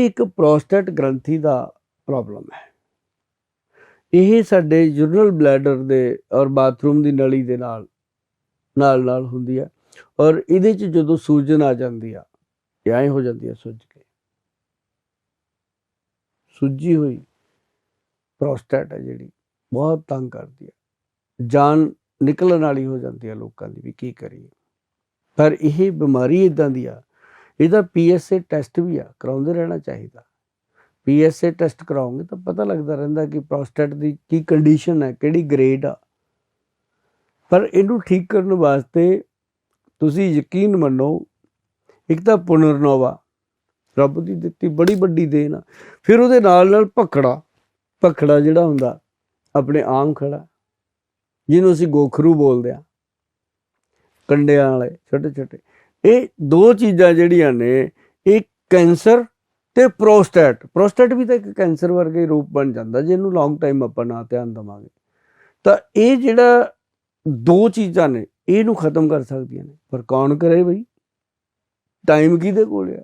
ਇਹ ਇੱਕ ਪ੍ਰੋਸਟੇਟ ਗ੍ਰੰਥੀ ਦਾ ਪ੍ਰੋਬਲਮ ਹੈ। ਇਹ ਸਾਡੇ ਯੂਰਨਲ ਬਲੈਡਰ ਦੇ ਔਰ ਬਾਥਰੂਮ ਦੀ ਨਲੀ ਦੇ ਨਾਲ ਨਾਲ ਨਾਲ ਹੁੰਦੀ ਹੈ ਔਰ ਇਹਦੇ ਚ ਜਦੋਂ ਸੂਜਨ ਆ ਜਾਂਦੀ ਆ, ਇਹ ਐਂ ਹੋ ਜਾਂਦੀ ਆ ਸੁੱਜ ਕੇ। ਸੁੱਜੀ ਹੋਈ ਪ੍ਰੋਸਟੇਟ ਹੈ ਜਿਹੜੀ, ਬਹੁਤ ਤੰਗ ਕਰਦੀ ਹੈ। ਜਾਨ ਨਿਕਲਣ ਵਾਲੀ ਹੋ ਜਾਂਦੀ ਹੈ ਲੋਕਾਂ ਦੀ ਵੀ ਕੀ ਕਰੀਏ। ਪਰ ਇਹ ਬਿਮਾਰੀ ਇਦਾਂ ਦੀ ਆ ਇਹਦਾ ਪੀਐਸਏ ਟੈਸਟ ਵੀ ਆ, ਕਰਾਉਂਦੇ ਰਹਿਣਾ ਚਾਹੀਦਾ। ਪੀਐਸਏ ਟੈਸਟ ਕਰਾਉਂਗੇ ਤਾਂ ਪਤਾ ਲੱਗਦਾ ਰਹਿੰਦਾ ਕਿ ਪ੍ਰੋਸਟੇਟ ਦੀ ਕੀ ਕੰਡੀਸ਼ਨ ਹੈ, ਕਿਹੜੀ ਗ੍ਰੇਡ ਆ। ਪਰ ਇਹਨੂੰ ਠੀਕ ਕਰਨ ਵਾਸਤੇ ਤੁਸੀਂ ਯਕੀਨ ਮੰਨੋ, ਇੱਕ ਤਾਂ ਪੁਨਰਨੋਵਾ, ਰੱਬ ਦੀ ਦਿੱਤੀ ਬੜੀ ਵੱਡੀ ਦੇਣ ਆ। ਫਿਰ ਉਹਦੇ ਨਾਲ ਨਾਲ ਭਖੜਾ ਭਖੜਾ ਜਿਹੜਾ ਹੁੰਦਾ, ਆਪਣੇ ਆਮ ਖੜਾ, ਜਿਹਨੂੰ ਅਸੀਂ ਗੋਖਰੂ ਬੋਲਦੇ ਆ। ਕੰਡਿਆਂ ਵਾਲੇ ਛੋਟੇ ਛੋਟੇ ਇਹ ਦੋ ਚੀਜ਼ਾਂ ਜਿਹੜੀਆਂ ਨੇ ਇਹ ਕੈਂਸਰ ਤੇ ਪ੍ਰੋਸਟੇਟ। ਪ੍ਰੋਸਟੇਟ ਵੀ ਤਾਂ ਇੱਕ ਕੈਂਸਰ ਵਰਗੇ ਰੂਪ ਬਣ ਜਾਂਦਾ ਜੇ ਇਹਨੂੰ ਲੌਂਗ ਟਾਈਮ ਆਪਾਂ ਨਾ ਧਿਆਨ ਦਵਾਂਗੇ। ਤਾਂ ਇਹ ਜਿਹੜਾ ਦੋ ਚੀਜ਼ਾਂ ਨੇ, ਇਹਨੂੰ ਖਤਮ ਕਰ ਸਕਦੀਆਂ ਨੇ। ਪਰ ਕੌਣ ਕਰੇ ਬਈ? ਟਾਈਮ ਕਿਹਦੇ ਕੋਲ ਆ?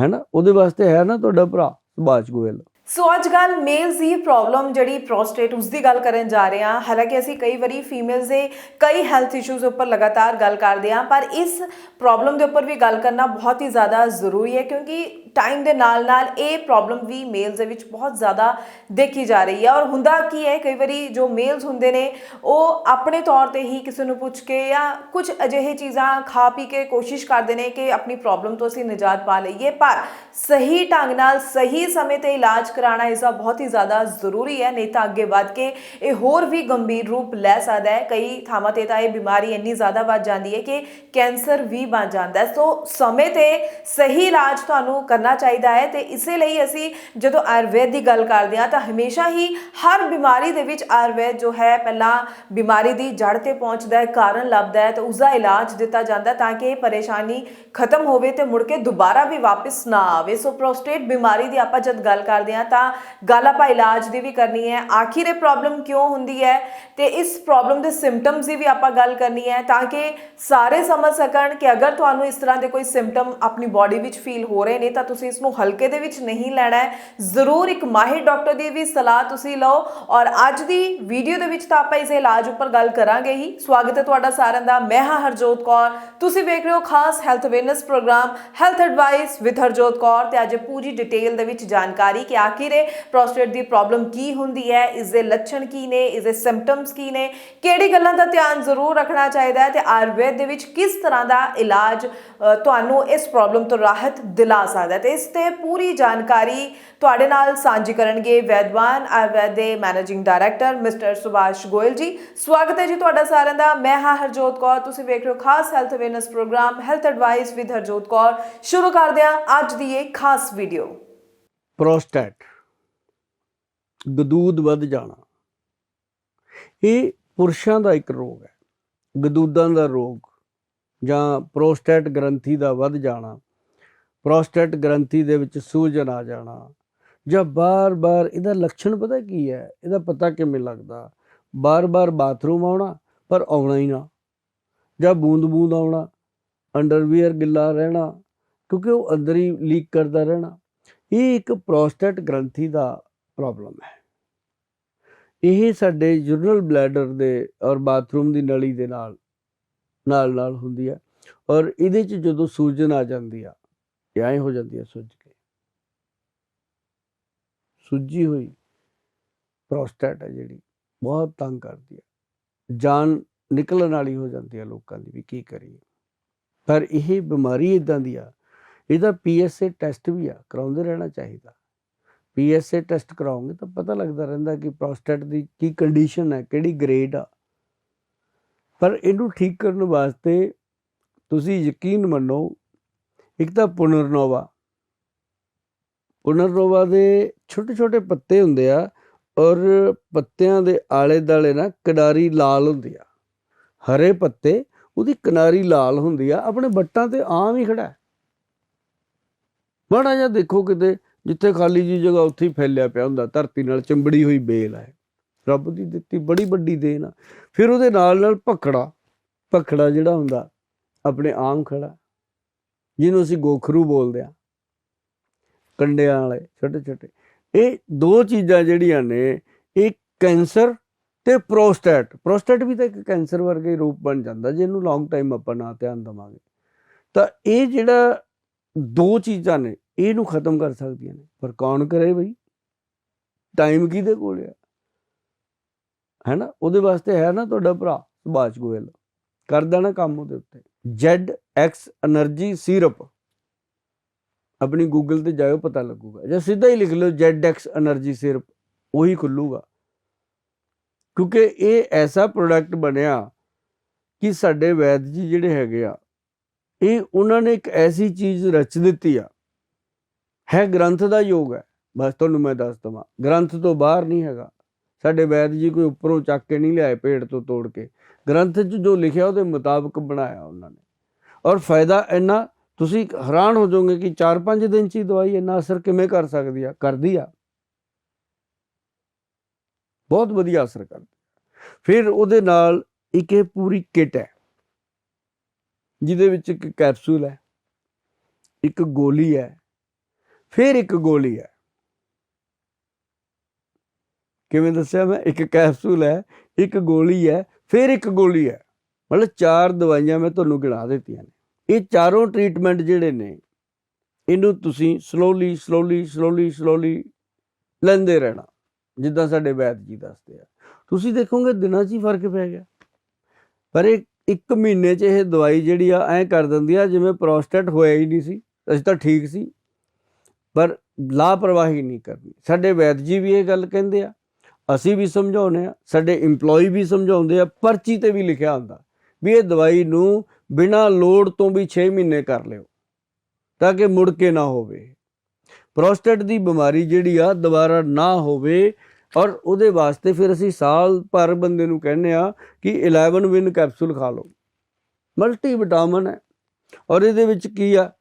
ਹੈਨਾ? ਉਹਦੇ ਵਾਸਤੇ ਹੈ ਨਾ ਤੁਹਾਡਾ ਭਰਾ, ਸੁਭਾਸ਼ ਗੋਇਲ। ਸੋ ਅੱਜ ਕੱਲ ਮੇਲਸ ਦੀ ਪ੍ਰੋਬਲਮ ਜਿਹੜੀ ਪ੍ਰੋਸਟੇਟ ਉਸ ਦੀ ਗੱਲ ਕਰਨ ਜਾ ਰਹੇ ਹਾਂ। ਹਾਲਾਂਕਿ ਅਸੀਂ ਕਈ ਵਾਰੀ ਫੀਮੇਲਸ ਦੇ ਕਈ ਹੈਲਥ ਇਸ਼ੂਜ਼ ਉੱਪਰ ਲਗਾਤਾਰ ਗੱਲ ਕਰਦੇ ਹਾਂ, ਪਰ ਇਸ ਪ੍ਰੋਬਲਮ ਦੇ ਉੱਪਰ ਵੀ ਗੱਲ ਕਰਨਾ ਬਹੁਤ ਹੀ ਜ਼ਿਆਦਾ ਜ਼ਰੂਰੀ ਹੈ, ਕਿਉਂਕਿ ਟਾਈਮ ਦੇ ਨਾਲ ਨਾਲ ਇਹ ਪ੍ਰੋਬਲਮ ਵੀ ਮੇਲਸ ਦੇ ਵਿੱਚ ਬਹੁਤ ਜ਼ਿਆਦਾ ਦੇਖੀ ਜਾ ਰਹੀ ਹੈ। ਔਰ ਹੁੰਦਾ ਕੀ ਹੈ, ਕਈ ਵਾਰੀ ਜੋ ਮੇਲਸ ਹੁੰਦੇ ਨੇ, ਉਹ ਆਪਣੇ ਤੌਰ ਤੇ ਹੀ ਕਿਸੇ ਨੂੰ ਪੁੱਛ ਕੇ ਜਾਂ ਕੁਝ ਅਜਿਹੇ ਚੀਜ਼ਾਂ ਖਾ ਪੀ ਕੇ ਕੋਸ਼ਿਸ਼ ਕਰਦੇ ਨੇ ਕਿ ਆਪਣੀ ਪ੍ਰੋਬਲਮ ਤੋਂ ਅਸੀਂ ਨਿਜਾਤ ਪਾ ਲਈਏ। ਪਰ ਸਹੀ ਢੰਗ ਨਾਲ ਸਹੀ ਸਮੇਂ ਤੇ ਇਲਾਜ ਕਰਾਉਣਾ ਇਸ ਦਾ ਬਹੁਤ ਹੀ ਜ਼ਿਆਦਾ ਜ਼ਰੂਰੀ ਹੈ, ਨਹੀਂ ਤਾਂ ਅੱਗੇ ਵੱਧ ਕੇ ਇਹ ਹੋਰ ਵੀ ਗੰਭੀਰ ਰੂਪ ਲੈ ਸਕਦਾ ਹੈ। ਕਈ ਥਾਵਾਂ ਤੇ ਤਾਂ ਇਹ ਬਿਮਾਰੀ ਇੰਨੀ ਜ਼ਿਆਦਾ ਵੱਧ ਜਾਂਦੀ ਹੈ ਕਿ ਕੈਂਸਰ ਵੀ ਬਣ ਜਾਂਦਾ ਹੈ। ਸੋ ਸਮੇਂ ਤੇ ਸਹੀ ਇਲਾਜ ਤੁਹਾਨੂੰ ਕਰਨਾ ਚਾਹੀਦਾ ਹੈ ਤੇ ਇਸੇ ਲਈ ਅਸੀਂ ਜਦੋਂ ਆਯੁਰਵੇਦ ਦੀ ਗੱਲ ਕਰਦੇ ਹਾਂ ਤਾਂ ਹਮੇਸ਼ਾ ਹੀ ਹਰ ਬਿਮਾਰੀ ਦੇ ਵਿੱਚ ਆਯੁਰਵੇਦ ਜੋ ਹੈ ਪਹਿਲਾਂ ਬਿਮਾਰੀ ਦੀ ਜੜ ਤੇ ਪਹੁੰਚਦਾ ਹੈ, ਕਾਰਨ ਲੱਭਦਾ ਹੈ ਤਾਂ ਉਸ ਦਾ ਇਲਾਜ ਦਿੱਤਾ ਜਾਂਦਾ ਤਾਂ ਕਿ ਇਹ ਪਰੇਸ਼ਾਨੀ ਖਤਮ ਹੋਵੇ ਤੇ ਮੁੜ ਕੇ ਦੁਬਾਰਾ ਵੀ ਵਾਪਸ ਨਾ ਆਵੇ। ਸੋ ਪ੍ਰੋਸਟੇਟ ਬਿਮਾਰੀ ਦੀ ਆਪਾਂ ਜਦ ਗੱਲ ਕਰਦੇ ਹਾਂ ਤਾਂ ਗੱਲ ਆਪਾਂ ਇਲਾਜ ਦੀ ਵੀ ਕਰਨੀ ਹੈ। ਆਖਿਰ ਇਹ ਪ੍ਰੋਬਲਮ ਕਿਉਂ ਹੁੰਦੀ ਹੈ ਤੇ ਇਸ ਪ੍ਰੋਬਲਮ ਦੇ ਸਿੰਪਟਮਸ ਦੀ ਵੀ ਆਪਾਂ ਗੱਲ ਕਰਨੀ ਹੈ ਤਾਂ ਕਿ ਸਾਰੇ ਸਮਝ ਸਕਣ ਕਿ ਅਗਰ ਤੁਹਾਨੂੰ ਇਸ ਤਰ੍ਹਾਂ ਦੇ ਕੋਈ ਸਿੰਪਟਮ ਆਪਣੀ ਬਾਡੀ ਵਿੱਚ ਫੀਲ ਹੋ ਰਹੇ ਨੇ ਤਾਂ ਤੁਸੀਂ ਇਸ ਨੂੰ ਹਲਕੇ ਦੇ ਵਿੱਚ ਨਹੀਂ ਲੈਣਾ ਹੈ। ਜ਼ਰੂਰ ਇੱਕ ਮਾਹਿਰ ਡਾਕਟਰ ਦੀ ਵੀ ਸਲਾਹ ਤੁਸੀਂ ਲਓ। ਔਰ ਅੱਜ ਦੀ ਵੀਡੀਓ ਦੇ ਵਿੱਚ ਤਾਂ ਆਪਾਂ ਇਸ ਇਲਾਜ ਉੱਪਰ ਗੱਲ ਕਰਾਂਗੇ ਹੀ। ਸਵਾਗਤ ਹੈ ਤੁਹਾਡਾ ਸਾਰਿਆਂ ਦਾ। ਮੈਂ ਹਾਂ ਹਰਜੋਤ ਕੌਰ। ਤੁਸੀਂ ਵੇਖ ਰਹੇ ਹੋ ਖਾਸ health awareness program health advice with Harjot Kaur ਤੇ ਅੱਜ ਪੂਰੀ ਡਿਟੇਲ ਦੇ ਵਿੱਚ ਜਾਣਕਾਰੀ ਕਿ ਆਖਿਰ ਇਹ ਪ੍ਰੋਸਟੇਟ ਦੀ ਪ੍ਰੋਬਲਮ ਕੀ ਹੁੰਦੀ ਹੈ ਇਸ ਦੇ ਲੱਛਣ ਕੀ ਨੇ ਇਸ ਦੇ ਸਿੰਪਟਮਸ ਕੀ ਨੇ, ਕਿਹੜੀ ਗੱਲਾਂ ਦਾ ਧਿਆਨ ਜ਼ਰੂਰ ਰੱਖਣਾ ਚਾਹੀਦਾ ਹੈ ਤੇ ਆਯੁਰਵੇਦ ਦੇ ਵਿੱਚ ਕਿਸ ਤਰ੍ਹਾਂ ਦਾ ਇਲਾਜ ਤੁਹਾਨੂੰ ਇਸ ਪ੍ਰੋਬਲਮ ਤੋਂ ਰਾਹਤ ਦਿਲਾ ਸਕਦਾ ਹੈ। ਤੇ ਇਸ ਤੇ ਪੂਰੀ ਜਾਣਕਾਰੀ ਤੁਹਾਡੇ ਨਾਲ ਸਾਂਝੀ ਕਰਨਗੇ ਵੈਦਵਾਨ ਆਯੁਰਵੇਦ ਦੇ managing director mister Subhash Goyal ji. ਸਵਾਗਤ ਹੈ ਜੀ ਤੁਹਾਡਾ ਸਾਰਿਆਂ ਦਾ। ਮੈਂ ਹਾਂ ਹਰਜੋਤ ਕੌਰ। ਤੁਸੀਂ ਵੇਖ ਰਹੇ ਹੋ ਖਾਸ health awareness program health advice with Harjot Kaur. ਸ਼ੁਰੂ ਕਰਦੇ ਹਾਂ ਅੱਜ ਦੀ ਇਹ ਖਾਸ ਵੀਡੀਓ ਪ੍ਰੋਸਟੇਟ ਗਦੂਦ ਵੱਧ ਜਾਣਾ। ਇਹ ਪੁਰਸ਼ਾਂ ਦਾ ਇੱਕ ਰੋਗ ਹੈ। ਗਦੂਦਾਂ ਦਾ ਰੋਗ ਜਾਂ ਪ੍ਰੋਸਟੇਟ ਗ੍ਰੰਥੀ ਦਾ ਵੱਧ ਜਾਣਾ। ਪ੍ਰੋਸਟੇਟ ਗ੍ਰੰਥੀ ਦੇ ਵਿੱਚ ਸੂਜਨ ਆ ਜਾਣਾ। ਜਾਂ ਬਾਰ-ਬਾਰ ਇਹਦਾ ਲੱਛਣ ਪਤਾ ਕੀ ਹੈ? ਇਹਦਾ ਪਤਾ ਕਿਵੇਂ ਲੱਗਦਾ? ਬਾਰ-ਬਾਰ ਬਾਥਰੂਮ ਆਉਣਾ, ਪਰ ਆਉਣਾ ਹੀ ਨਾ। ਜਾਂ ਬੂੰਦ-ਬੂੰਦ ਆਉਣਾ ਅੰਡਰਵੀਅਰ ਗਿੱਲਾ ਰਹਿਣਾ, ਕਿਉਂਕਿ ਉਹ ਅੰਦਰ ਹੀ ਲੀਕ ਕਰਦਾ ਰਹਿਣਾ। ਇਹ ਇੱਕ ਪ੍ਰੋਸਟੇਟ ਗ੍ਰੰਥੀ ਦਾ ਪ੍ਰੋਬਲਮ ਹੈ। ਇਹ ਸਾਡੇ ਯੂਰਨਲ ਬਲੈਡਰ ਦੇ ਔਰ ਬਾਥਰੂਮ ਦੀ ਨਲੀ ਦੇ ਨਾਲ ਨਾਲ ਨਾਲ ਹੁੰਦੀ ਹੈ। ਔਰ ਇਹਦੇ ਚ ਜਦੋਂ ਸੂਜਨ ਆ ਜਾਂਦੀ ਆ ਇਹ ਐਂ ਹੋ ਜਾਂਦੀ ਹੈ ਸੁੱਜ ਕੇ। ਸੁੱਜੀ ਹੋਈ ਪ੍ਰੋਸਟੇਟ ਹੈ ਜਿਹੜੀ, ਬਹੁਤ ਤੰਗ ਕਰਦੀ ਹੈ। ਜਾਨ ਨਿਕਲਣ ਵਾਲੀ ਹੋ ਜਾਂਦੀ ਹੈ ਲੋਕਾਂ ਦੀ ਵੀ ਕੀ ਕਰੀਏ। ਪਰ ਇਹ ਬਿਮਾਰੀ ਇਦਾਂ ਦੀ ਆ, ਇਹਦਾ ਪੀਐਸਏ ਟੈਸਟ ਵੀ ਆ, ਕਰਾਉਂਦੇ ਰਹਿਣਾ ਚਾਹੀਦਾ। ਪੀਐਸਏ ਟੈਸਟ ਕਰਾਉਂਗੇ ਤਾਂ ਪਤਾ ਲੱਗਦਾ ਰਹਿੰਦਾ ਕਿ ਪ੍ਰੋਸਟੇਟ ਦੀ ਕੀ ਕੰਡੀਸ਼ਨ ਹੈ, ਕਿਹੜੀ ਗ੍ਰੇਡ ਆ। ਪਰ ਇਹਨੂੰ ਠੀਕ ਕਰਨ ਵਾਸਤੇ ਤੁਸੀਂ ਯਕੀਨ ਮੰਨੋ ਇੱਕ ਤਾਂ ਪੁਨਰਨੋਵਾ। ਪੁਨਰਨੋਵਾ ਦੇ ਛੋਟੇ ਛੋਟੇ ਪੱਤੇ ਹੁੰਦੇ ਆ ਔਰ ਪੱਤਿਆਂ ਦੇ ਆਲੇ ਦਾਲੇ ਨਾ ਕਿਨਾਰੀ ਲਾਲ ਹੁੰਦੀ ਆ। ਹਰੇ ਪੱਤੇ, ਉਹਦੀ ਕਿਨਾਰੀ ਲਾਲ ਹੁੰਦੀ ਆ, ਆਪਣੇ ਬੱਟਾਂ ਤੇ ਆਮ ਹੀ ਖੜਾ ਹੈ। ਮਾੜਾ ਜਿਹਾ ਦੇਖੋ ਕਿਤੇ, ਜਿੱਥੇ ਖਾਲੀ ਜੀ ਜਗ੍ਹਾ ਉੱਥੇ ਹੀ ਫੈਲਿਆ ਪਿਆ ਹੁੰਦਾ, ਧਰਤੀ ਨਾਲ ਚੰਬੜੀ ਹੋਈ ਬੇਲ ਹੈ। ਰੱਬ ਦੀ ਦਿੱਤੀ ਬੜੀ ਵੱਡੀ ਦੇਣ ਆ। ਫਿਰ ਉਹਦੇ ਨਾਲ ਨਾਲ ਭਖੜਾ ਭਖੜਾ ਜਿਹੜਾ ਹੁੰਦਾ, ਆਪਣੇ ਆਮ ਖੜਾ। ਜਿਹਨੂੰ ਅਸੀਂ ਗੋਖਰੂ ਬੋਲਦੇ ਆ। ਕੰਡਿਆਂ ਵਾਲੇ, ਛੋਟੇ ਛੋਟੇ। ਇਹ ਦੋ ਚੀਜ਼ਾਂ ਜਿਹੜੀਆਂ ਨੇ, ਇਹ ਕੈਂਸਰ ਤੇ ਪ੍ਰੋਸਟੇਟ। ਪ੍ਰੋਸਟੇਟ ਵੀ ਤਾਂ ਇੱਕ ਕੈਂਸਰ ਵਰਗਾ ਹੀ ਰੂਪ ਬਣ ਜਾਂਦਾ ਜੇ ਇਹਨੂੰ ਲੌਂਗ ਟਾਈਮ ਆਪਾਂ ਨਾ ਧਿਆਨ ਦਵਾਂਗੇ। ਤਾਂ ਇਹ ਜਿਹੜਾ ਦੋ ਚੀਜ਼ਾਂ ਨੇ, ਇਹਨੂੰ ਖਤਮ ਕਰ ਸਕਦੀਆਂ ਨੇ। ਪਰ ਕੌਣ ਕਰੇ ਬਈ? ਟਾਈਮ ਕਿਹਦੇ ਕੋਲ ਆ? ਹੈ ਨਾ ਉਹਦੇ ਵਾਸਤੇ ਹੈ ਨਾ ਤੁਹਾਡਾ ਭਰਾ, ਸੁਭਾਸ਼ ਗੋਇਲ। ਕਰ ਦੇਣਾ ਕੰਮ ਉਹਦੇ ਉੱਤੇ। ਜੈਡ ਐਕਸ એનર્ਜੀ ਸਿਰਪ ਆਪਣੀ ਗੂਗਲ ਤੇ ਜਾਇਓ, ਪਤਾ ਲੱਗੂਗਾ। ਜਾਂ ਸਿੱਧਾ ਹੀ ਲਿਖ ਲਓ ਜੈਡ ਐਕਸ એનર્ਜੀ ਸਿਰਪ ਉਹੀ ਖੁੱਲੂਗਾ। ਕਿਉਂਕਿ ਇਹ ਐਸਾ ਪ੍ਰੋਡਕਟ ਬਣਿਆ ਕਿ ਸਾਡੇ ਵੈਦ ਜੀ ਜਿਹੜੇ ਹੈਗੇ ਆ, ਇਹ ਉਹਨਾਂ ਨੇ ਇੱਕ ਐਸੀ ਚੀਜ਼ ਰਚ ਦਿੱਤੀ ਆ। ਹੈ ਗ੍ਰੰਥ ਦਾ ਯੋਗ ਹੈ। ਬਸ ਤੁਹਾਨੂੰ ਮੈਂ ਦੱਸ ਦਵਾਂ, ਗ੍ਰੰਥ ਤੋਂ ਬਾਹਰ ਨਹੀਂ ਹੈਗਾ। ਸਾਡੇ ਵੈਦ ਜੀ ਕੋਈ ਉੱਪਰੋਂ ਚੱਕ ਕੇ ਨਹੀਂ ਲਿਆਏ ਪੇੜ ਤੋਂ ਤੋੜ ਕੇ। ਗ੍ਰੰਥ 'ਚ ਜੋ ਲਿਖਿਆ ਉਹਦੇ ਮੁਤਾਬਕ ਬਣਾਇਆ ਉਹਨਾਂ ਨੇ। ਔਰ ਫਾਇਦਾ ਇੰਨਾ, ਤੁਸੀਂ ਹੈਰਾਨ ਹੋ ਜਾਓਗੇ ਕਿ 4-5 ਦਿਨ 'ਚ ਹੀ ਦਵਾਈ ਇੰਨਾ ਅਸਰ ਕਿਵੇਂ ਕਰ ਸਕਦੀ ਆ? ਕਰਦੀ ਆ। ਬਹੁਤ ਵਧੀਆ ਅਸਰ ਕਰਦੀ ਫਿਰ ਉਹਦੇ ਨਾਲ ਇੱਕ ਇਹ ਪੂਰੀ ਕਿਟ ਹੈ, ਜਿਹਦੇ ਵਿੱਚ ਇੱਕ ਕੈਪਸੂਲ ਹੈ, ਇੱਕ ਗੋਲੀ ਹੈ, ਫਿਰ ਇੱਕ ਗੋਲੀ ਹੈ। ਕਿਵੇਂ ਦੱਸਿਆ ਮੈਂ? ਇੱਕ ਕੈਪਸੂਲ ਹੈ, ਇੱਕ ਗੋਲੀ ਹੈ, ਫਿਰ ਇੱਕ ਗੋਲੀ ਹੈ। ਮਤਲਬ ਚਾਰ ਦਵਾਈਆਂ ਮੈਂ ਤੁਹਾਨੂੰ ਗਿਣਾ ਦਿੱਤੀਆਂ ਨੇ। ਇਹ ਚਾਰੋਂ ਟ੍ਰੀਟਮੈਂਟ ਜਿਹੜੇ ਨੇ, ਇਹਨੂੰ ਤੁਸੀਂ ਸਲੋਲੀ ਸਲੋਲੀ ਸਲੋਲੀ ਸਲੋਲੀ ਲੈਂਦੇ ਰਹਿਣਾ। ਜਿੱਦਾਂ ਸਾਡੇ ਵੈਦ ਜੀ ਦੱਸਦੇ ਆ। ਤੁਸੀਂ ਦੇਖੋਗੇ ਦਿਨਾਂ 'ਚ ਹੀ ਫ਼ਰਕ ਪੈ ਗਿਆ। ਪਰ ਇਹ ਇੱਕ ਮਹੀਨੇ 'ਚ ਇਹ ਦਵਾਈ ਜਿਹੜੀ ਆ, ਐਂ ਕਰ ਦਿੰਦੀ ਆ, ਜਿਵੇਂ ਪ੍ਰੋਸਟੇਟ ਹੋਇਆ ਹੀ ਨਹੀਂ ਸੀ, ਅਸੀਂ ਤਾਂ ਠੀਕ ਸੀ। ਪਰ ਲਾਪਰਵਾਹੀ ਨਹੀਂ ਕਰਨੀ। ਸਾਡੇ ਵੈਦ ਜੀ ਵੀ ਇਹ ਗੱਲ ਕਹਿੰਦੇ ਆ। ਅਸੀਂ ਵੀ ਸਮਝਾਉਂਦੇ ਆ ਸਾਡੇ EMPLOYE ਵੀ ਸਮਝਾਉਂਦੇ ਆ, ਪਰਚੀ ਤੇ ਵੀ ਲਿਖਿਆ ਹੁੰਦਾ ਵੀ ਇਹ ਦਵਾਈ ਨੂੰ ਬਿਨਾਂ ਲੋੜ ਤੋਂ ਵੀ 6 ਮਹੀਨੇ ਕਰ ਲਿਓ ਤਾਂ ਕਿ ਮੁੜ ਕੇ ਨਾ ਹੋਵੇ। ਪ੍ਰੋਸਟੇਟ ਦੀ ਬਿਮਾਰੀ ਜਿਹੜੀ ਆ ਦੁਬਾਰਾ ਨਾ ਹੋਵੇ ਔਰ ਉਹਦੇ ਵਾਸਤੇ ਫਿਰ ਅਸੀਂ ਸਾਲ ਭਰ ਬੰਦੇ ਨੂੰ ਕਹਿੰਦੇ ਆ ਕਿ 11 ਵਿਨ ਕੈਪਸੂਲ ਖਾ ਲਓ। ਮਲਟੀ ਵਿਟਾਮਿਨ ਹੈ। ਔਰ ਇਹਦੇ ਵਿੱਚ ਕੀ ਆ?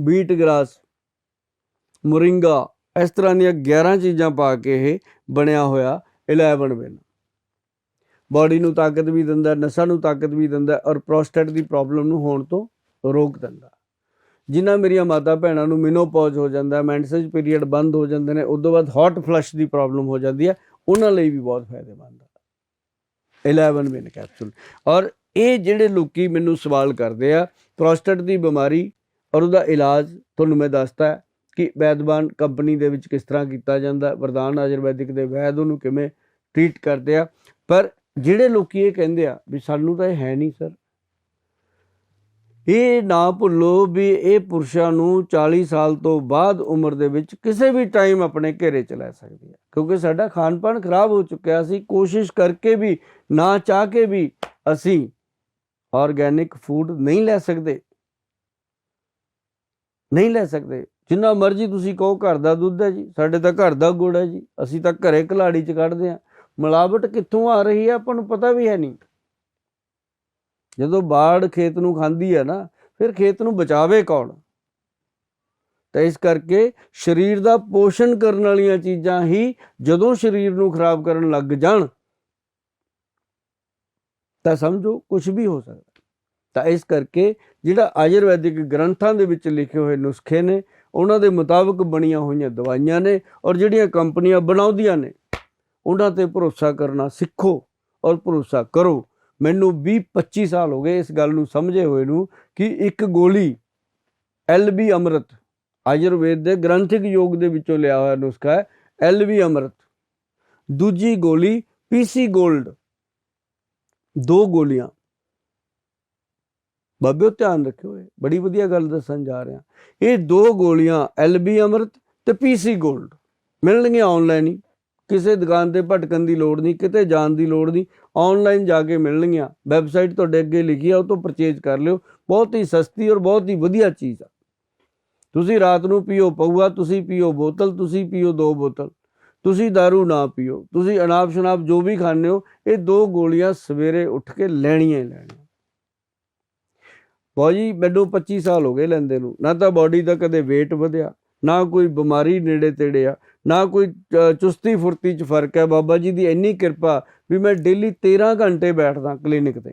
ਬੀਟ ਗ੍ਰਾਸ ਮੁਰਿੰਗਾ ਇਸ ਤਰ੍ਹਾਂ ਦੀਆਂ 11 ਚੀਜ਼ਾਂ ਪਾ ਕੇ ਇਹ ਬਣਿਆ ਹੋਇਆ 11 ਵਿਨ ਬਾਡੀ ਨੂੰ ਤਾਕਤ ਵੀ ਦਿੰਦਾ, ਨਸਾਂ ਨੂੰ ਤਾਕਤ ਵੀ ਦਿੰਦਾ ਔਰ ਪ੍ਰੋਸਟੇਟ ਦੀ ਪ੍ਰੋਬਲਮ ਨੂੰ ਹੋਣ ਤੋਂ ਰੋਕ ਦਿੰਦਾ। ਜਿਨ੍ਹਾਂ ਮੇਰੀਆਂ ਮਾਤਾ ਭੈਣਾਂ ਨੂੰ ਮਿਨੋਪੌਜ਼ ਹੋ ਜਾਂਦਾ ਮੈਂਸੇਜ ਪੀਰੀਅਡ ਬੰਦ ਹੋ ਜਾਂਦੇ ਨੇ ਉਸ ਤੋਂ ਬਾਅਦ ਹੌਟ ਫਲਸ਼ ਦੀ ਪ੍ਰੋਬਲਮ ਹੋ ਜਾਂਦੀ ਹੈ, ਉਹਨਾਂ ਲਈ ਵੀ ਬਹੁਤ ਫਾਇਦੇਮੰਦ ਹੈ 11 ਵਿਨ ਕੈਪਸੂਲ ਔਰ ਇਹ ਜਿਹੜੇ ਲੋਕੀ ਮੈਨੂੰ ਸਵਾਲ ਕਰਦੇ ਆ ਪ੍ਰੋਸਟੇਟ ਦੀ ਬਿਮਾਰੀ ਔਰ ਉਹਦਾ ਇਲਾਜ ਤੁਹਾਨੂੰ ਮੈਂ ਦੱਸਦਾ ਕਿ ਵੈਦਵਾਨ ਕੰਪਨੀ ਦੇ ਵਿੱਚ ਕਿਸ ਤਰ੍ਹਾਂ ਕੀਤਾ ਜਾਂਦਾ ਵਰਦਾਨ ਆਯੁਰਵੈਦਿਕ ਦੇ ਵੈਦ ਉਹਨੂੰ ਕਿਵੇਂ ਟ੍ਰੀਟ ਕਰਦੇ ਆ। ਪਰ ਜਿਹੜੇ ਲੋਕੀ ਇਹ ਕਹਿੰਦੇ ਆ ਵੀ ਸਾਨੂੰ ਤਾਂ ਇਹ ਹੈ ਨਹੀਂ ਸਰ ਇਹ ਨਾ ਭੁੱਲੋ ਵੀ ਇਹ ਪੁਰਸ਼ਾਂ ਨੂੰ 40 ਸਾਲ ਤੋਂ ਬਾਅਦ ਉਮਰ ਦੇ ਵਿੱਚ ਕਿਸੇ ਵੀ ਟਾਈਮ ਆਪਣੇ ਘੇਰੇ ਚ ਲੈ ਸਕਦੀ ਹੈ ਕਿਉਂਕਿ ਸਾਡਾ ਖਾਣ-ਪਾਣ ਖਰਾਬ ਹੋ ਚੁੱਕਿਆ ਸੀ, ਕੋਸ਼ਿਸ਼ ਕਰਕੇ ਵੀ, ਨਾ ਚਾਹ ਕੇ ਵੀ ਅਸੀਂ ਆਰਗੈਨਿਕ ਫੂਡ ਨਹੀਂ ਲੈ ਸਕਦੇ। ਨਹੀਂ ਲੈ ਸਕਦੇ। ਜਿੰਨਾ ਮਰਜ਼ੀ ਤੁਸੀਂ ਕਹੋ ਘਰ ਦਾ ਦੁੱਧ ਹੈ ਜੀ, ਸਾਡੇ ਤਾਂ ਘਰ ਦਾ ਗੁੜ ਹੈ ਜੀ, ਅਸੀਂ ਤਾਂ ਘਰੇ ਕਲਾੜੀ ਚ ਕੱਢਦੇ ਆ ਮਿਲਾਵਟ ਕਿੱਥੋਂ ਆ ਰਹੀ ਹੈ ਆਪਾਂ ਨੂੰ ਪਤਾ ਵੀ ਹੈ ਨਹੀਂ। ਜਦੋਂ ਬਾੜ ਖੇਤ ਨੂੰ ਖਾਂਦੀ ਹੈ ਨਾ, ਫਿਰ ਖੇਤ ਨੂੰ ਬਚਾਵੇ ਕੌਣ? ਤਾਂ ਇਸ ਕਰਕੇ ਸਰੀਰ ਦਾ ਪੋਸ਼ਣ ਕਰਨ ਵਾਲੀਆਂ ਚੀਜ਼ਾਂ ਹੀ ਜਦੋਂ ਸਰੀਰ ਨੂੰ ਖਰਾਬ ਕਰਨ ਲੱਗ ਜਾਣ, ਤਾਂ ਸਮਝੋ ਕੁਝ ਵੀ ਹੋ ਸਕਦਾ। ਤਾਂ ਇਸ ਕਰਕੇ ਜਿਹੜਾ ਆਯੁਰਵੈਦਿਕ ਗ੍ਰੰਥਾਂ ਦੇ ਵਿੱਚ ਲਿਖੇ ਹੋਏ ਨੁਸਖੇ ਨੇ ਉਹਨਾਂ ਦੇ ਮੁਤਾਬਕ ਬਣੀਆਂ ਹੋਈਆਂ ਦਵਾਈਆਂ ਨੇ ਔਰ ਜਿਹੜੀਆਂ ਕੰਪਨੀਆਂ ਬਣਾਉਂਦੀਆਂ ਨੇ, ਉਹਨਾਂ ਤੇ ਭਰੋਸਾ ਕਰਨਾ ਸਿੱਖੋ ਔਰ ਭਰੋਸਾ ਕਰੋ। ਮੈਨੂੰ 20 25 ਸਾਲ ਹੋ ਗਏ ਇਸ ਗੱਲ ਨੂੰ ਸਮਝੇ ਹੋਏ ਨੂੰ ਕਿ ਇੱਕ ਗੋਲੀ ਐਲਬੀ ਅੰਮ੍ਰਿਤ, ਆਯੁਰਵੇਦ ਦੇ ਗ੍ਰੰਥਿਕ ਯੋਗ ਦੇ ਵਿੱਚੋਂ ਲਿਆ ਹੋਇਆ ਨੁਸਖਾ ਹੈ ਐਲਬੀ ਅੰਮ੍ਰਿਤ। ਦੂਜੀ ਗੋਲੀ ਪੀਸੀ 골ਡ ਦੋ ਗੋਲੀਆਂ। ਬਾਬਿਓ ਧਿਆਨ ਰੱਖਿਓ ਇਹ, ਬੜੀ ਵਧੀਆ ਗੱਲ ਦੱਸਣ ਜਾ ਰਿਹਾ। ਇਹ ਦੋ ਗੋਲੀਆਂ ਐਲਬੀ ਅਮਰਤ ਤੇ ਪੀਸੀ ਗੋਲਡ। ਮਿਲਣਗੀਆਂ ਆਨਲਾਈਨ ਹੀ। ਕਿਸੇ ਦੁਕਾਨ ਤੇ ਭਟਕਣ ਦੀ ਲੋੜ ਨਹੀਂ, ਕਿਤੇ ਜਾਣ ਦੀ ਲੋੜ ਨਹੀਂ। ਆਨਲਾਈਨ ਜਾ ਕੇ ਮਿਲਣਗੀਆਂ। ਵੈਬਸਾਈਟ ਤੁਹਾਡੇ ਅੱਗੇ ਲਿਖੀ ਆ, ਉਹ ਤੋਂ ਪਰਚੇਜ ਕਰ ਲਿਓ। ਬਹੁਤ ਹੀ ਸਸਤੀ ਔਰ ਬਹੁਤ ਹੀ ਵਧੀਆ ਚੀਜ਼ ਆ। ਤੁਸੀਂ ਰਾਤ ਨੂੰ ਪੀਓ ਪਊਆ, ਤੁਸੀਂ ਪੀਓ ਬੋਤਲ, ਤੁਸੀਂ ਪੀਓ ਦੋ ਬੋਤਲ। ਤੁਸੀਂ दारू ਨਾ ਪੀਓ। ਤੁਸੀਂ ਅਨਾਬ ਸ਼ਨਾਬ ਜੋ ਵੀ ਖਾਂਦੇ ਹੋ, ਇਹ ਦੋ ਗੋਲੀਆਂ ਸਵੇਰੇ ਉੱਠ ਕੇ ਲੈਣੀਆਂ ਹੀ ਲੈਣੀਆਂ। ਬਾਜੀ ਮੈਨੂੰ 25 ਸਾਲ ਹੋ ਗਏ ਲੈਂਦੇ ਨੂੰ। ਨਾ ਤਾਂ ਬਾਡੀ ਦਾ ਕਦੇ weight ਵਧਿਆ ਨਾ ਕੋਈ ਬਿਮਾਰੀ ਨੇੜੇ ਤੇੜੇ ਆ ਨਾ ਕੋਈ ਅ, ਚੁਸਤੀ ਫੁਰਤੀ ਚ ਫ਼ਰਕ ਹੈ ਬਾਬਾ ਜੀ ਦੀ ਇੰਨੀ ਕਿਰਪਾ ਵੀ ਮੈਂ ਡੇਲੀ 13 ਘੰਟੇ ਬੈਠਦਾ ਕਲੀਨਿਕ ਤੇ।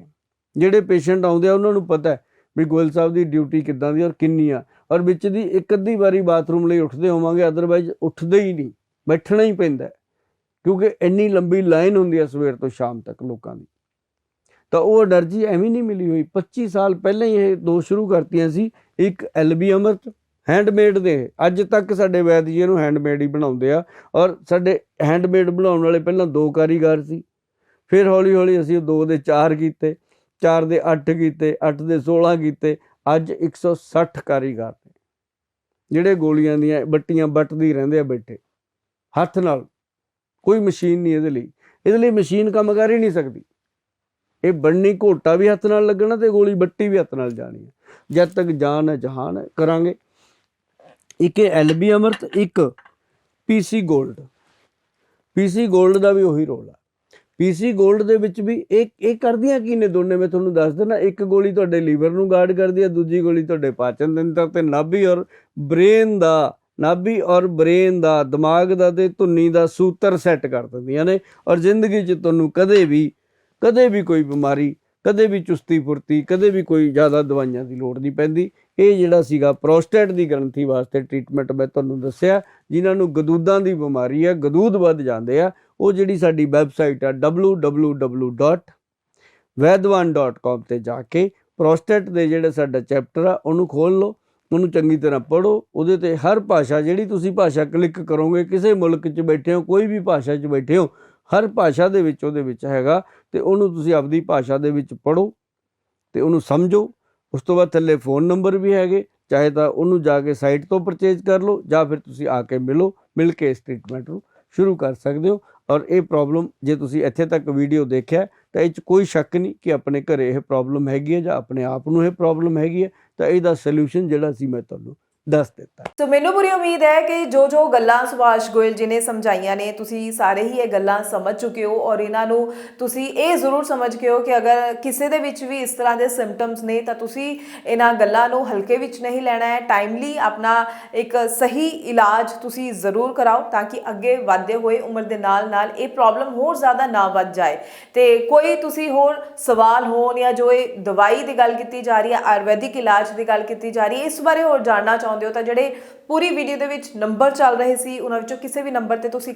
ਜਿਹੜੇ ਪੇਸ਼ੈਂਟ ਆਉਂਦੇ ਆ ਉਹਨਾਂ ਨੂੰ ਪਤਾ ਹੈ ਵੀ ਗੋਇਲ ਸਾਹਿਬ ਦੀ ਡਿਊਟੀ ਕਿੱਦਾਂ ਦੀ ਔਰ ਕਿੰਨੀ ਆ। ਔਰ ਵਿੱਚ ਦੀ ਇੱਕ ਅੱਧੀ ਵਾਰੀ ਬਾਥਰੂਮ ਲਈ ਉੱਠਦੇ ਹੋਵਾਂਗੇ ਅਦਰਵਾਈਜ਼ ਉੱਠਦੇ ਹੀ ਨਹੀਂ ਬੈਠਣਾ ਹੀ ਪੈਂਦਾ ਕਿਉਂਕਿ ਇੰਨੀ ਲੰਬੀ ਲਾਈਨ ਹੁੰਦੀ ਹੈ ਸਵੇਰ ਤੋਂ ਸ਼ਾਮ ਤੱਕ ਲੋਕਾਂ ਦੀ। ਤਾਂ ਉਹ એનર્ਜੀ ਐਵੇਂ ਨਹੀਂ ਮਿਲੀ ਹੋਈ। 25 ਸਾਲ ਪਹਿਲਾਂ ਹੀ ਇਹ ਦੋ ਸ਼ੁਰੂ ਕਰਤੀਆਂ ਸੀ, ਇੱਕ ਐਲਬੀ ਅਮਰਤ ਹੈਂਡਮੇਡ ਦੇ। ਅੱਜ ਤੱਕ ਸਾਡੇ ਵੈਦ ਜੀ ਇਹਨੂੰ ਹੈਂਡਮੇਡ ਹੀ ਬਣਾਉਂਦੇ ਆ ਔਰ ਸਾਡੇ ਹੈਂਡਮੇਡ ਬਣਾਉਣ ਵਾਲੇ ਪਹਿਲਾਂ ਦੋ ਕਾਰੀਗਰ ਸੀ। ਫਿਰ ਹੌਲੀ ਹੌਲੀ ਅਸੀਂ ਦੋ ਦੇ ਚਾਰ ਕੀਤੇ, ਚਾਰ ਦੇ ਅੱਠ ਕੀਤੇ, ਅੱਠ ਦੇ 16 ਕੀਤੇ। ਅੱਜ 160 ਕਾਰੀਗਰ ਨੇ। ਜਿਹੜੇ ਗੋਲੀਆਂ ਦੀਆਂ ਬੱਟੀਆਂ ਵੱਟਦੀ ਰਹਿੰਦੇ ਆ ਬੈਠੇ। ਹੱਥ ਨਾਲ। ਕੋਈ ਮਸ਼ੀਨ ਨਹੀਂ ਇਹਦੇ ਲਈ। ਇਹਦੇ ਲਈ ਮਸ਼ੀਨ ਕੰਮ ਕਰ ਹੀ ਨਹੀਂ ਸਕਦੀ। ਇਹ ਬੰਨੀ ਘੋਟਾ ਵੀ ਹੱਥ ਨਾਲ ਲੱਗਣਾ ਤੇ ਗੋਲੀ ਬੱਟੀ ਵੀ ਹੱਥ ਨਾਲ ਜਾਣੀ ਹੈ। ਜਦ ਤੱਕ ਜਾਨ ਹੈ, ਜਹਾਨ ਹੈ, ਕਰਾਂਗੇ। ਇੱਕ ਐਲਬੀ ਅਮਰਤ, ਇੱਕ ਪੀਸੀ 골ਡ ਪੀਸੀ 골ਡ ਦਾ ਵੀ ਉਹੀ ਰੋਲ ਆ ਪੀਸੀ 골ਡ ਦੇ ਵਿੱਚ ਵੀ ਇਹ ਇਹ ਕਰਦੀਆਂ ਕੀ ਨੇ ਦੋਨੇ? ਮੈਂ ਤੁਹਾਨੂੰ ਦੱਸ ਦਿੰਦਾ, ਇੱਕ ਗੋਲੀ ਤੁਹਾਡੇ ਲੀਵਰ ਨੂੰ ਗਾਰਡ ਕਰਦੀ ਹੈ, ਦੂਜੀ ਗੋਲੀ ਤੁਹਾਡੇ ਪਾਚਨ ਤੰਤਰ ਤੇ ਨਾਭੀ ਔਰ ਬ੍ਰੇਨ ਦਾ, ਨਾਭੀ ਔਰ ਬ੍ਰੇਨ ਦਾ, ਦਿਮਾਗ ਦਾ ਤੇ ਧੁੰਨੀ ਦਾ ਸੂਤਰ ਸੈੱਟ ਕਰ ਦਿੰਦੀਆਂ ਨੇ। ਔਰ ਜ਼ਿੰਦਗੀ 'ਚ ਤੁਹਾਨੂੰ ਕਦੇ ਵੀ ਕਦੇ ਵੀ ਕੋਈ ਬਿਮਾਰੀ, ਕਦੇ ਵੀ ਚੁਸਤੀ ਫੁਰਤੀ, ਕਦੇ ਵੀ ਕੋਈ ਜ਼ਿਆਦਾ ਦਵਾਈਆਂ ਦੀ ਲੋੜ ਨਹੀਂ ਪੈਂਦੀ। ਇਹ ਜਿਹੜਾ ਸੀਗਾ ਪ੍ਰੋਸਟੇਟ ਦੀ ਗ੍ਰੰਥੀ ਵਾਸਤੇ ਟ੍ਰੀਟਮੈਂਟ ਮੈਂ ਤੁਹਾਨੂੰ ਦੱਸਿਆ, ਜਿਨ੍ਹਾਂ ਨੂੰ ਗਦੂਦਾਂ ਦੀ ਬਿਮਾਰੀ ਹੈ, ਗਦੂਦ ਵੱਧ ਜਾਂਦੇ ਆ, ਉਹ ਜਿਹੜੀ ਸਾਡੀ ਵੈਬਸਾਈਟ ਆ www.vaidwan.com ਤੇ ਜਾ ਕੇ ਪ੍ਰੋਸਟੇਟ ਦੇ ਜਿਹੜਾ ਸਾਡਾ ਚੈਪਟਰ ਆ, ਉਹਨੂੰ ਖੋਲ ਲਓ, ਉਹਨੂੰ ਚੰਗੀ ਤਰ੍ਹਾਂ ਪੜ੍ਹੋ, ਉਹਦੇ ਤੇ ਹਰ ਭਾਸ਼ਾ ਜਿਹੜੀ ਤੁਸੀਂ ਭਾਸ਼ਾ ਕਲਿੱਕ ਕਰੋਗੇ, ਕਿਸੇ ਮੁਲਕ 'ਚ ਬੈਠੇ ਹੋ, ਕੋਈ ਵੀ ਭਾਸ਼ਾ 'ਚ ਬੈਠੇ ਹੋ ਹਰ ਭਾਸ਼ਾ ਦੇ ਵਿੱਚ, ਉਹਦੇ ਵਿੱਚ ਹੈਗਾ, ਤੇ ਉਹਨੂੰ ਤੁਸੀਂ ਆਪਦੀ ਭਾਸ਼ਾ ਦੇ ਵਿੱਚ ਪੜ੍ਹੋ ਤੇ ਉਹਨੂੰ ਸਮਝੋ। ਉਸ ਤੋਂ ਬਾਅਦ ਥੱਲੇ ਫੋਨ ਨੰਬਰ ਵੀ ਹੈਗੇ, ਚਾਹੇ ਤਾਂ ਉਹਨੂੰ ਜਾ ਕੇ ਸਾਈਟ ਤੋਂ ਪਰਚੇਜ ਕਰ ਲਓ, ਜਾਂ ਫਿਰ ਤੁਸੀਂ ਆ ਕੇ ਮਿਲੋ, ਮਿਲ ਕੇ ਇਸ ਟ੍ਰੀਟਮੈਂਟ ਨੂੰ ਸ਼ੁਰੂ ਕਰ ਸਕਦੇ ਹੋ। ਔਰ ਇਹ ਪ੍ਰੋਬਲਮ, ਜੇ ਤੁਸੀਂ ਇੱਥੇ ਤੱਕ ਵੀਡੀਓ ਦੇਖਿਆ, ਤਾਂ ਇਹ 'ਚ ਕੋਈ ਸ਼ੱਕ ਨਹੀਂ ਕਿ ਆਪਣੇ ਘਰੇ ਇਹ ਪ੍ਰੋਬਲਮ ਹੈਗੀ ਹੈ ਜਾਂ ਆਪਣੇ ਆਪ ਨੂੰ ਇਹ ਪ੍ਰੋਬਲਮ ਹੈਗੀ ਹੈ। ਤਾਂ ਇਹਦਾ ਸੋਲੂਸ਼ਨ ਜਿਹੜਾ ਸੀ ਮੈਂ ਤੁਹਾਨੂੰ ਦੱਸ ਦਿੱਤਾ। ਸੋ ਮੈਨੂੰ ਪੂਰੀ ਉਮੀਦ ਹੈ ਕਿ ਜੋ ਜੋ ਗੱਲਾਂ ਸੁਭਾਸ਼ ਗੋਇਲ ਜੀ ਨੇ ਸਮਝਾਈਆਂ ਨੇ, ਤੁਸੀਂ ਸਾਰੇ ਹੀ ਇਹ ਗੱਲਾਂ ਸਮਝ ਚੁੱਕੇ ਹੋ ਔਰ ਇਹਨਾਂ ਨੂੰ ਤੁਸੀਂ ਇਹ ਜ਼ਰੂਰ ਸਮਝ ਕੇ ਹੋ ਕਿ ਅਗਰ ਕਿਸੇ ਦੇ ਵਿੱਚ ਵੀ ਇਸ ਤਰ੍ਹਾਂ ਦੇ ਸਿੰਪਟਮਸ ਨੇ ਤਾਂ ਤੁਸੀਂ ਇਹਨਾਂ ਗੱਲਾਂ ਨੂੰ ਹਲਕੇ ਵਿੱਚ ਨਹੀਂ ਲੈਣਾ ਹੈ। ਟਾਈਮਲੀ ਆਪਣਾ ਇੱਕ ਸਹੀ ਇਲਾਜ ਤੁਸੀਂ ਜ਼ਰੂਰ ਕਰਾਓ ਤਾਂ ਕਿ ਅੱਗੇ ਵਧਦੇ ਹੋਏ ਉਮਰ ਦੇ ਨਾਲ ਨਾਲ ਇਹ ਪ੍ਰੋਬਲਮ ਹੋਰ ਜ਼ਿਆਦਾ ਨਾ ਵੱਧ ਜਾਏ। ਤੇ ਕੋਈ ਤੁਸੀਂ ਹੋਰ ਸਵਾਲ ਹੋਣ ਜਾਂ ਜੋ ਇਹ ਦਵਾਈ ਦੀ ਗੱਲ ਕੀਤੀ ਜਾ ਰਹੀ ਹੈ, ਆਯੁਰਵੈਦਿਕ ਇਲਾਜ ਦੀ ਗੱਲ ਕੀਤੀ ਜਾ ਰਹੀ ਹੈ, ਇਸ ਬਾਰੇ ਹੋਰ ਜਾਣਨਾ ਚਾਹੁੰਦੇ ਹੋ ਤਾਂ ਜਿਹੜੇ ਪੂਰੀ ਵੀਡੀਓ ਦੇ ਵਿੱਚ ਨੰਬਰ ਚੱਲ ਰਹੇ ਸੀ, ਉਹਨਾਂ ਵਿੱਚੋਂ ਕਿਸੇ ਵੀ ਨੰਬਰ ਤੇ ਤੁਸੀਂ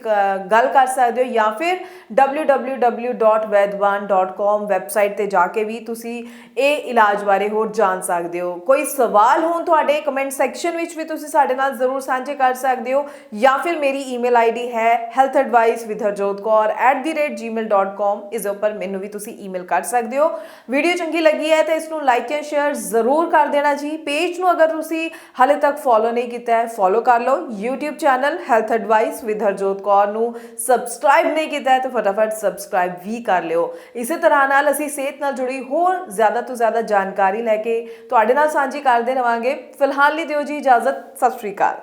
ਗੱਲ ਕਰ ਸਕਦੇ ਹੋ ਜਾਂ ਫਿਰ www.vaidwan.com ਵੈਬਸਾਈਟ ਤੇ ਜਾ ਕੇ ਵੀ ਤੁਸੀਂ ਇਹ ਇਲਾਜ ਬਾਰੇ ਹੋਰ ਜਾਣ ਸਕਦੇ ਹੋ। ਕੋਈ ਸਵਾਲ ਹੋਣ ਤੁਹਾਡੇ ਕਮੈਂਟ ਸੈਕਸ਼ਨ ਵਿੱਚ ਵੀ ਤੁਸੀਂ ਸਾਡੇ ਨਾਲ ਜ਼ਰੂਰ ਸਾਂਝੇ ਕਰ ਸਕਦੇ ਹੋ ਜਾਂ ਫਿਰ ਮੇਰੀ ਈਮੇਲ ਆਈਡੀ ਹੈ healthadvice.with.harjotkaur@gmail.com ਇਸ ਦੇ ਉੱਪਰ ਮੈਨੂੰ ਵੀ ਤੁਸੀਂ ਈਮੇਲ ਕਰ ਸਕਦੇ ਹੋ। ਵੀਡੀਓ ਚੰਗੀ ਲੱਗੀ ਹੈ ਤਾਂ ਇਸ ਨੂੰ ਲਾਈਕ ਐਂਡ ਸ਼ੇਅਰ ਜ਼ਰੂਰ ਕਰ ਦੇਣਾ ਜੀ। ਪੇਜ ਨੂੰ ਅਗਰ ਤੁਸੀਂ ਹਾਲੇ ਤੱਕ ਤੱਕ ਫੋਲੋ ਨਹੀਂ ਕੀਤਾ ਹੈ ਫੋਲੋ ਕਰ ਲਓ। YouTube channel health advice with Harjot Kaur ਨੂੰ ਸਬਸਕ੍ਰਾਈਬ ਨਹੀਂ ਕੀਤਾ ਹੈ, ਤਾਂ ਫਟਾਫਟ ਸਬਸਕ੍ਰਾਈਬ ਵੀ ਕਰ ਲਿਓ। ਇਸੇ ਤਰ੍ਹਾਂ ਨਾਲ ਅਸੀਂ ਸਿਹਤ ਨਾਲ ਜੁੜੀ ਹੋਰ ਜ਼ਿਆਦਾ ਤੋਂ ਜ਼ਿਆਦਾ ਜਾਣਕਾਰੀ ਲੈ ਕੇ ਤੁਹਾਡੇ ਨਾਲ ਸਾਂਝੀ ਕਰਦੇ ਰਵਾਂਗੇ। ਫਿਲਹਾਲ ਲਈ ਦਿਓ ਜੀ ਇਜਾਜ਼ਤ। ਸਤਿ ਸ਼੍ਰੀ ਅਕਾਲ।